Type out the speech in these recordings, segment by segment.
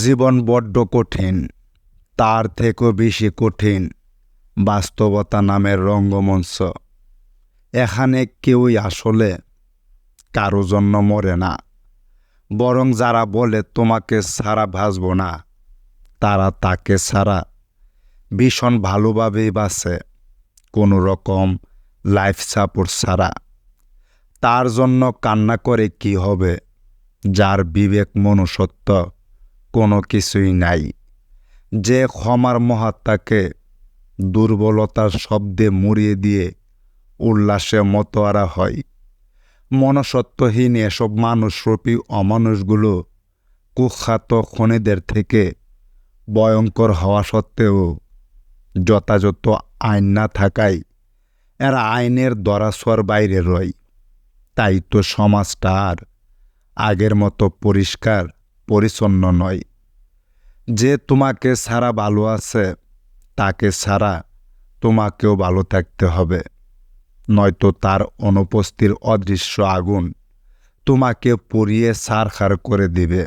জীবন বড্ড কঠিন, তার থেকেও বেশি কঠিন বাস্তবতা নামের রঙ্গমঞ্চ। এখানে কেউই আসলে কারও জন্য মরে না, বরং যারা বলে তোমাকে ছাড়া ভাসব না, তারা তাকে ছাড়া ভীষণ ভালোভাবেই বাসে কোনো রকম লাইফ সাপোর্ট ছাড়া। তার জন্য কান্না করে কি হবে, যার বিবেক মনুষ্যত্ব কিছুই নাই। যে ক্ষমার মহাত্মাকে দুর্বলতার শব্দে মুড়িয়ে দিয়ে উল্লাসে মতোয়ারা হয় মনসত্বহীন এসব মানুষরূপী অমানুষগুলো কুখ্যাত খনিদের থেকে ভয়ঙ্কর হওয়া সত্ত্বেও যথাযথ আইন না থাকায় এরা আইনের দরাসর বাইরে রয়। তাই তো সমাজটা আর আগের মতো পরিষ্কার, পরিচ্ছন্ন নয়। যে তোমাকে সারা ভালো আছে, তাকে সারা তোমাকেও ভালো থাকতে হবে। নয়তো তার অনুপস্থির অদৃশ্য আগুন তোমাকে পুড়িয়ে সারখার করে দিবে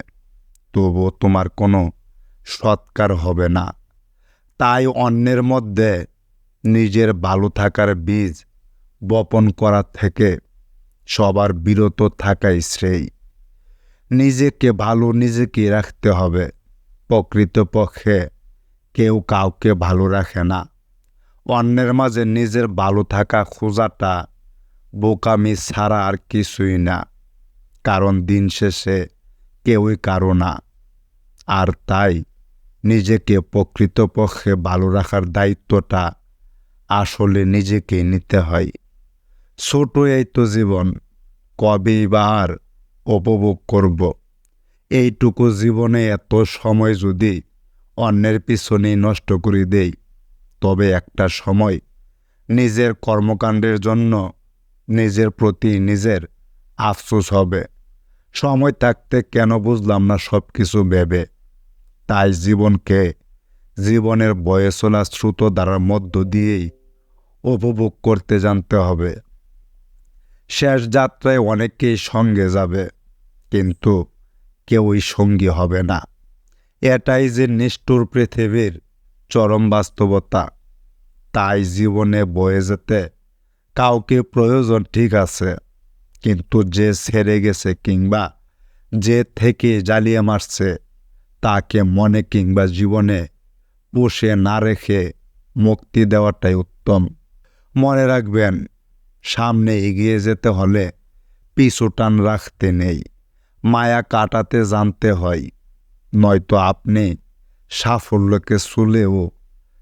তবুও তোমার কোনো সৎকার হবে না। তাই অন্যের মধ্যে নিজের ভালো থাকার বীজ বপন করা থেকে সবার বিরত থাকাই শ্রেয়। নিজেকে ভালো নিজেকে রাখতে হবে। প্রকৃতপক্ষে কেউ কাউকে ভালো রাখে না। অন্যের মাঝে নিজের ভালো থাকা খোঁজাটা বোকামি ছাড়া আর কিছুই না, কারণ দিন শেষে কেউই কারও না। আর তাই নিজেকে প্রকৃতপক্ষে ভালো রাখার দায়িত্বটা আসলে নিজেকে নিতে হয়। ছোট এই তো জীবন, কবেই বা আর উপভোগ করব। এইটুকু জীবনে এত সময় যদি অন্যের পিছনে নষ্ট করে দেই, তবে একটা সময় নিজের কর্মকাণ্ডের জন্য নিজের প্রতি নিজের আফসোস হবে। সময় থাকতে কেন বুঝলাম না সব কিছু ভেবে। তাই জীবনকে জীবনের বয়ে চলা শ্রুত দ্বারার মধ্য দিয়েই উপভোগ করতে জানতে হবে। শেষ যাত্রায় অনেকেই সঙ্গে যাবে, কিন্তু কেউই সঙ্গী হবে না। এটাই যে নিষ্ঠুর পৃথিবীর চরম বাস্তবতা, তাই জীবনে বয়ে যেতে কাউকে প্রয়োজন ঠিক আছে, কিন্তু যে ছেড়ে গেছে কিংবা যে থেকে জ্বালিয়ে মারছে, তাকে মনে কিংবা জীবনে পুষে না রেখে মুক্তি দেওয়াটাই উত্তম। মনে রাখবেন, সামনে এগিয়ে যেতে হলে পিছু টান রাখতে নেই। মায়া কাটাতে জানতে হয়। নয়তো আপনি সাফল্যকে ছুলেও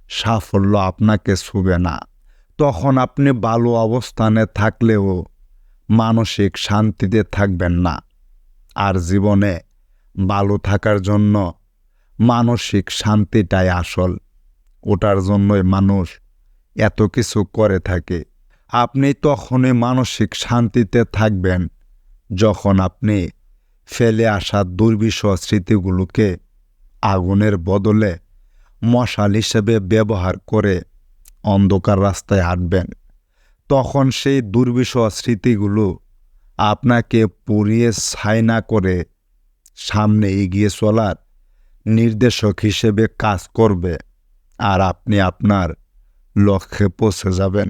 সাফল্য আপনাকে ছুবে না। তখন আপনি ভালো অবস্থানে থাকলেও মানসিক শান্তিতে থাকবেন না। আর জীবনে ভালো থাকার জন্য মানসিক শান্তিটাই আসল। ওটার জন্যই মানুষ এত কিছু করে থাকে। আপনি তখনই মানসিক শান্তিতে থাকবেন যখন আপনি ফেলে আসা দুর্বিষহ স্মৃতিগুলোকে আগুনের বদলে মশাল হিসেবে ব্যবহার করে অন্ধকার রাস্তায় হাঁটবেন। তখন সেই দুর্বিষহ স্মৃতিগুলো আপনাকে পুড়িয়ে ছাই না করে সামনে এগিয়ে চলার নির্দেশক হিসেবে কাজ করবে আর আপনি আপনার লক্ষ্যে পৌঁছে যাবেন।